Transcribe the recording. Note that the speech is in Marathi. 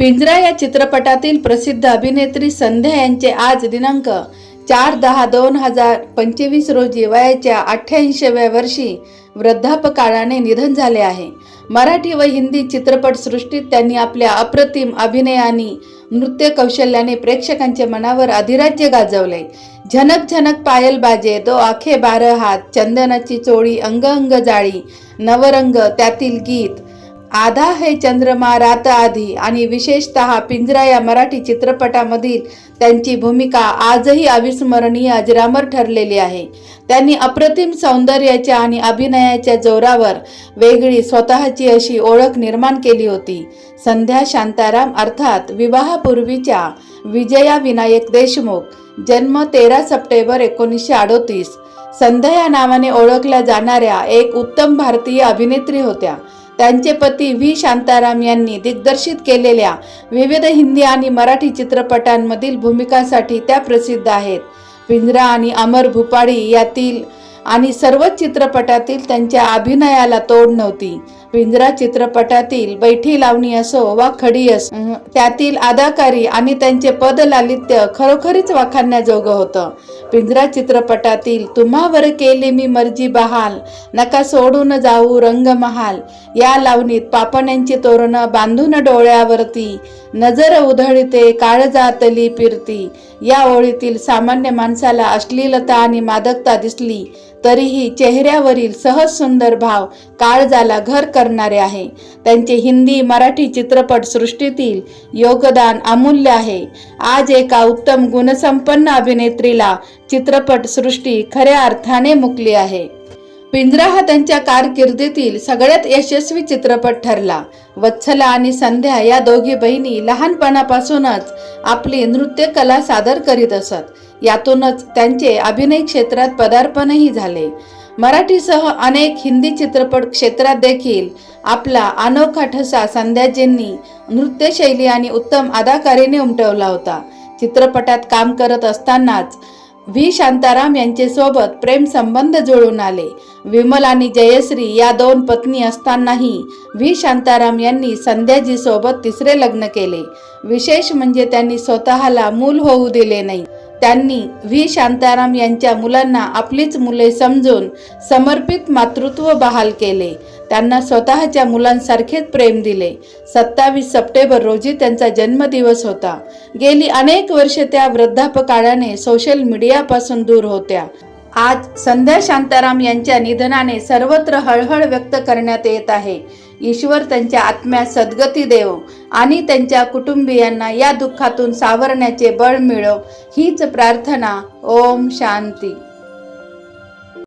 पिंजरा या चित्रपटातील प्रसिद्ध अभिनेत्री संध्या यांचे आज दिनांक चार दहा दोन हजार पंचवीस रोजी वयाच्या अठ्ठ्याऐंशीव्या वर्षी वृद्धापकाळाने निधन झाले आहे. मराठी व हिंदी चित्रपटसृष्टीत त्यांनी आपल्या अप्रतिम अभिनयाने नृत्य कौशल्याने प्रेक्षकांच्या मनावर अधिराज्य गाजवले. झनक झनक पायल बाजे दो आखे बार हात चंदनाची चोळी अंग अंग जाळी नवरंग त्यातील गीत आधा हे चंद्रमा रात आधी आणि विशेषतः पिंजरा या मराठी चित्रपटामधील त्यांची भूमिका आजही अविस्मरणीय अजरामर ठरलेली आहे. त्यांनी अप्रतिम सौंदर्याच्या आणि अभिनयाच्या जोरावर वेगळी स्वतःची अशी ओळख निर्माण केली होती. संध्या शांताराम अर्थात विवाहापूर्वीच्या विजया विनायक देशमुख जन्म तेरा सप्टेंबर एकोणीसशे अडोतीस. संध्या या नावाने ओळखल्या जाणाऱ्या एक उत्तम भारतीय अभिनेत्री होत्या. त्यांचे पती व्ही. शांताराम यांनी दिग्दर्शित केलेल्या विविध हिंदी आणि मराठी चित्रपटांमधील भूमिकांसाठी त्या प्रसिद्ध आहेत. पिंजरा आणि अमर भुपाळी यातील आणि सर्वच चित्रपटातील त्यांच्या अभिनयाला तोड नव्हती. पिंजरा चित्रपटातील बैठी लावणी असो वा खडी असो त्यातील अदाकारी आणि त्यांचे पदलालित्य खरोखरीच वाखाणण्याजोगं होतं. पिंजरा चित्रपटातील तुम्हावर केली मी मर्जी बहाल नका सोडून जाऊ रंग महाल या लावणीत पापण्यांची तोरणं बांधून डोळ्यावरती नजर उधळते काळजातली पिरती या ओळीतील सामान्य माणसाला अश्लीलता आणि मादकता दिसली तरीही चेहऱ्यावरील सहज सुंदर भाव काळजाला घर कर करणारे आहे. त्यांचे हिंदी मराठी चित्रपट सृष्टीतील योगदान अमूल्य आहे. आज एका उत्तम गुणसंपन्न अभिनेत्रीला चित्रपट सृष्टी खऱ्या अर्थाने मुकली आहे. पिंजरा हा त्यांच्या कारकिर्दीतील सगळ्यात यशस्वी चित्रपट ठरला. वत्सला आणि संध्या या दोघी बहिणी लहानपणापासूनच आपली नृत्य कला सादर करीत असत. यातूनच त्यांचे अभिनय क्षेत्रात पदार्पणही झाले. मराठीसह अनेक हिंदी चित्रपट क्षेत्रात देखील आपला अनोखा ठसा संध्याजींनी नृत्यशैली आणि उत्तम अदाकारीने उमटवला होता. चित्रपटात काम करत असतानाच व्ही. शांताराम यांचेसोबत प्रेमसंबंध प्रेम संबंध जुळून आले. विमल आणि जयश्री या दोन पत्नी असतानाही व्ही. शांताराम यांनी संध्याजीसोबत तिसरे लग्न केले. विशेष म्हणजे त्यांनी स्वतःला मूल होऊ दिले नाही. त्यांनी व्ही. शांताराम यांच्या मुलांना आपलीच मुले समजून समर्पित मातृत्व बहाल केले. त्यांना स्वतःच्या मुलांसारखेच प्रेम दिले. सत्तावीस सप्टेंबर रोजी त्यांचा जन्मदिवस होता. गेली अनेक वर्षे त्या वृद्धापकाळाने सोशल मीडियापासून दूर होत्या. आज संध्या शांताराम यांच्या निधनाने सर्वत्र हळहळ व्यक्त करण्यात येत आहे. ईश्वर त्यांच्या आत्म्यास सद्गती देव आणि त्यांच्या कुटुंबियांना या दुःखातून सावरण्याचे बळ मिळव हीच प्रार्थना. ओम शांती.